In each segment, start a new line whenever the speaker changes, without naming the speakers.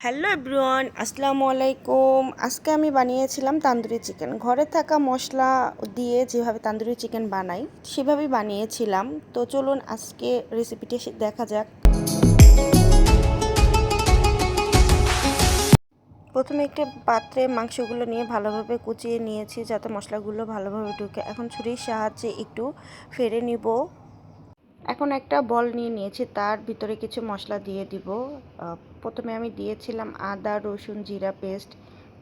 Hello everyone, আসসালামু আলাইকুম। আজকে আমি বানিয়েছিলাম তান্দুরি চিকেন। ঘরে থাকা মশলা দিয়ে যেভাবে তান্দুরি চিকেন বানাই, সেভাবেই বানিয়েছিলাম। তো চলুন আজকে রেসিপিটি দেখা যাক। প্রথমে একটি পাত্রে মাংসগুলো নিয়ে ভালোভাবে কুচিয়ে নিয়েছি, যাতে মশলাগুলো ভালোভাবে ঢুকে। এখন ছুরির সাহায্যে একটু ফেরে নিব। এখন একটা বল নিয়ে নিয়েছি, তার ভিতরে কিছু মশলা দিয়ে দিব। প্রথমে আমি দিয়েছিলাম আদা, রসুন, জিরা পেস্ট,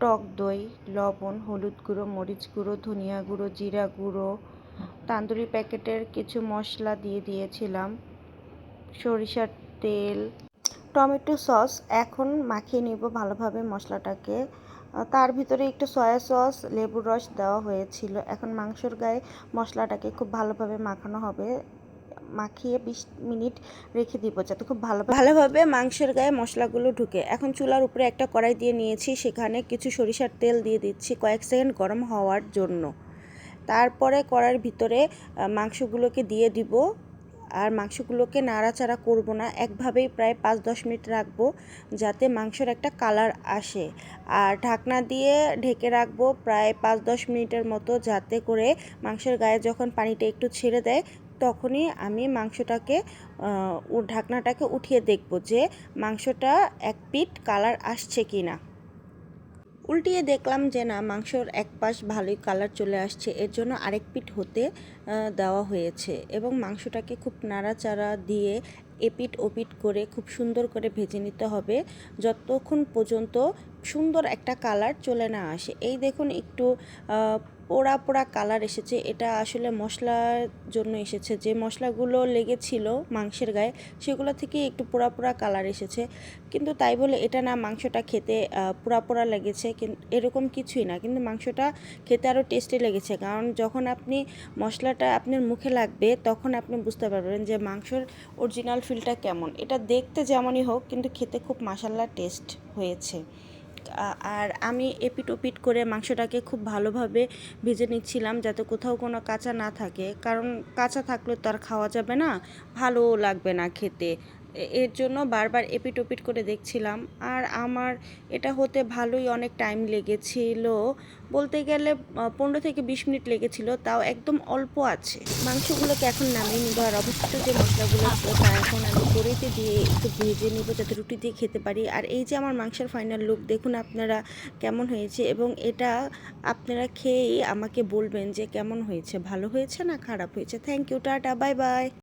টক দই, লবণ, হলুদ গুঁড়ো, মরিচ গুঁড়ো, ধনিয়া গুঁড়ো, জিরা গুঁড়ো, তান্দুরি প্যাকেটের কিছু মশলা দিয়ে দিয়েছিলাম, সরিষার তেল, টমেটো সস। এখন মাখিয়ে নিব ভালোভাবে মশলাটাকে। তার ভিতরে একটু সয়া সস, লেবুর রস দেওয়া হয়েছিল। এখন মাংসর গায়ে মশলাটাকে খুব ভালোভাবে মাখানো হবে। মাখিয়ে বিশ মিনিট রেখে দিব যাতে খুব ভালো ভালোভাবে মাংসের গায়ে মশলাগুলো ঢুকে। এখন চুলার উপরে একটা কড়াই দিয়ে নিয়েছি, সেখানে কিছু সরিষার তেল দিয়ে দিচ্ছি কয়েক সেকেন্ড গরম হওয়ার জন্য। তারপরে কড়াইয়ের ভিতরে মাংসগুলোকে দিয়ে দিব। আর মাংসগুলোকে নাড়াচাড়া করব না, একভাবেই প্রায় পাঁচ দশ মিনিট রাখব যাতে মাংসের একটা কালার আসে। আর ঢাকনা দিয়ে ঢেকে রাখব প্রায় পাঁচ দশ মিনিটের মতো যাতে করে মাংসের গায়ে যখন পানিটা একটু ছেড়ে দেয় তখনই আমি মাংসটাকে ঢাকনাটাকে উঠিয়ে দেখব যে মাংসটা এক পিট কালার আসছে কি না। উল্টিয়ে দেখলাম যে না, মাংসর এক পাশ ভালোই কালার চলে আসছে, এর জন্য আরেক পিট হতে দেওয়া হয়েছে এবং মাংসটাকে খুব নাড়াচাড়া দিয়ে এপিট ওপিট করে খুব সুন্দর করে ভেজে নিতে হবে। যতক্ষণ পর্যন্ত সুন্দর একটা কালার চলে না আসে। এই দেখুন একটু পোড়া পোড়া কালার এসেছে। এটা আসলে মশলার জন্য এসেছে। যে মশলাগুলো লেগেছিল মাংসের গায়ে, সেগুলো থেকে একটু পোড়া পোড়া কালার এসেছে। কিন্তু তাই বলে এটা না মাংসটা খেতে পোড়া পোড়া লেগেছে। এরকম কিছুই না। কিন্তু মাংসটা খেতে আরও টেস্টি লেগেছে। কারণ যখন আপনি মশলাটা আপনার মুখে লাগবে, তখন আপনি বুঝতে পারবেন যে মাংসর অরিজিনাল ফিলটা কেমন? এটা দেখতে যেমনই হোক, কিন্তু খেতে খুব মাসাল্লা টেস্ট হয়েছে। আর আমি এপিট ওপিট করে মাংসটাকে খুব ভালোভাবে ভেজে নিচ্ছিলাম যাতে কোথাও কোনো কাঁচা না থাকে। কারণ কাঁচা থাকলে তো আর খাওয়া যাবে না ভালো লাগবে না খেতে। এর জন্য বারবার এপিট ওপিট করে দেখছিলাম। আর আমার এটা হতে ভালোই অনেক টাইম লেগেছিল। বলতে গেলে পনেরো থেকে বিশ মিনিট লেগেছিল, তাও একদম অল্প আছে। মাংসগুলোকে এখন নামিয়ে নিব, আর অবশিষ্ট যে মশলাগুলো ছিল তা এখন আমি কড়াইতে দিয়ে একটু ভেজে নিব, যাতে রুটি দিয়ে খেতে পারি। আর এই যে আমার মাংসের ফাইনাল লুক দেখুন আপনারা কেমন হয়েছে এবং এটা আপনারা খেয়েই আমাকে বলবেন যে কেমন হয়েছে, ভালো হয়েছে না খারাপ হয়েছে। Thank you tata bye bye